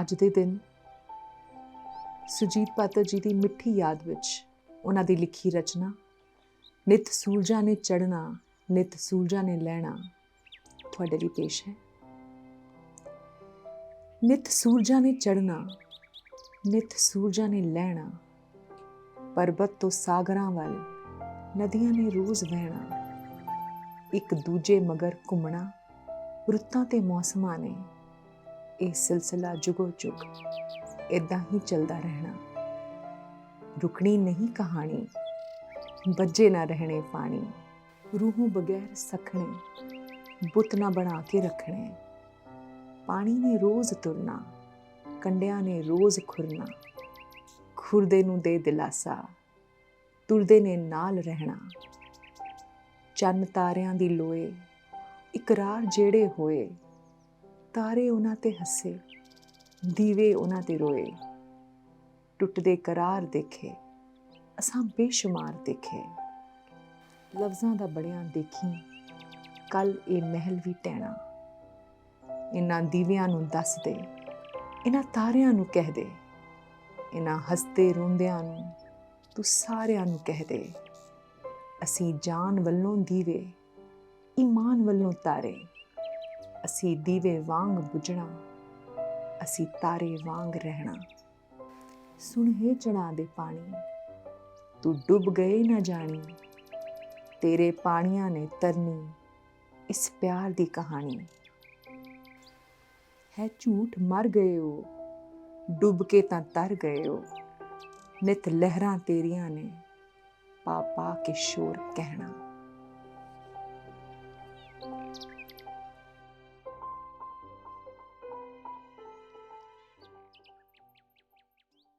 ਅੱਜ ਦੇ ਦਿਨ ਸੁਜੀਤ ਪਾਤਰ ਜੀ ਦੀ ਮਿੱਠੀ ਯਾਦ ਵਿੱਚ ਉਹਨਾਂ ਦੀ ਲਿਖੀ ਰਚਨਾ, ਨਿਤ ਸੂਰਜਾਂ ਨੇ ਚੜਨਾ ਨਿਤ ਸੂਰਜਾਂ ਨੇ ਲੈਣਾ ਤੁਹਾਡੇ ਲਈ ਪੇਸ਼ ਹੈ। ਨਿਤ ਸੂਰਜਾਂ ਨੇ ਚੜਨਾ ਨਿਤ ਸੂਰਜਾਂ ਨੇ ਲੈਣਾ, ਪਰਬਤ ਤੋਂ ਸਾਗਰਾਂ ਵੱਲ ਨਦੀਆਂ ਨੇ ਰੋਜ਼ ਵਹਿਣਾ, ਇੱਕ ਦੂਜੇ ਮਗਰ ਘੁੰਮਣਾ, ਰੁੱਤਾਂ ਤੇ ਮੌਸਮਾਂ ਨੇ ਇਹ ਸਿਲਸਿਲਾ ਜੁਗੋ ਜੁਗ ਇਦਾਂ ਹੀ ਚੱਲਦਾ ਰਹਿਣਾ। ਰੁਕਣੀ ਨਹੀਂ ਕਹਾਣੀ ਬੱਜੇ ਨਾ ਰਹਿਣੇ ਪਾਣੀ, ਰੂਹੋਂ ਬਗੈਰ ਸਖਣੇ, ਬੁੱਤ ਨਾ ਬਣਾ ਕੇ ਰੱਖਣੇ। ਪਾਣੀ ਨੇ ਰੋਜ਼ ਤੁਰਨਾ, ਕੰਡਿਆਂ ਨੇ ਰੋਜ਼ ਖੁਰਨਾ, ਖੁਰਦੇ ਨੂੰ ਦੇ ਦਿਲਾਸਾ। ਤੁਰਦੇ ਨੇ ਨਾਲ ਰਹਿਣਾ। ਚੰਨ ਤਾਰਿਆਂ ਦੀ ਲੋਏ, ਇਕਰਾਰ ਜਿਹੜੇ ਹੋਏ, ਤਾਰੇ ਉਹਨਾਂ ਤੇ ਹੱਸੇ, ਦੀਵੇ ਉਹਨਾਂ ਤੇ ਰੋਏ। ਟੁੱਟਦੇ ਕਰਾਰ ਦੇਖੇ, ਅਸਾਂ ਬੇਸ਼ੁਮਾਰ ਦੇਖੇ। ਲਫ਼ਜ਼ਾਂ ਦਾ ਬੜਿਆਂ ਦੇਖੀ, ਕੱਲ ਇਹ ਮਹਿਲ ਵੀ ਟਹਿਣਾ। ਇਹਨਾਂ ਦੀਵਿਆਂ ਨੂੰ ਦੱਸ ਦੇ ਇਹਨਾਂ ਤਾਰਿਆਂ ਨੂੰ ਕਹਿ ਦੇ ਇਹਨਾਂ ਹੱਸਦੇ ਰੋਂਦਿਆਂ ਨੂੰ ਤੂੰ ਸਾਰਿਆਂ ਨੂੰ ਕਹਿ ਦੇ। ਅਸੀਂ ਜਾਨ ਵੱਲੋਂ ਦੀਵੇ, ਈਮਾਨ ਵੱਲੋਂ ਤਾਰੇ। ਅਸੀਂ ਦੀਵੇ ਵਾਂਗ ਬੁਝਣਾ, ਅਸੀਂ ਤਾਰੇ ਵਾਂਗ ਰਹਿਣਾ। ਸੁਣਹੇ ਚੜਾ ਦੇ ਪਾਣੀ, ਤੂੰ ਡੁੱਬ ਗਏ ਨਾ ਜਾਣੀ। ਤੇਰੇ ਪਾਣੀਆਂ ਨੇ ਤਰਨੀ ਇਸ ਪਿਆਰ ਦੀ ਕਹਾਣੀ। ਹੈ ਝੂਠ ਮਰ ਗਏ ਹੋ ਡੁੱਬ ਕੇ ਤਾਂ ਤਰ ਗਏ ਹੋ ਨਿਤ ਲਹਿਰਾਂ ਤੇਰੀਆਂ ਨੇ। ਪਾ ਪਾ ਕੇ ਸ਼ੋਰ ਕਹਿਣਾ।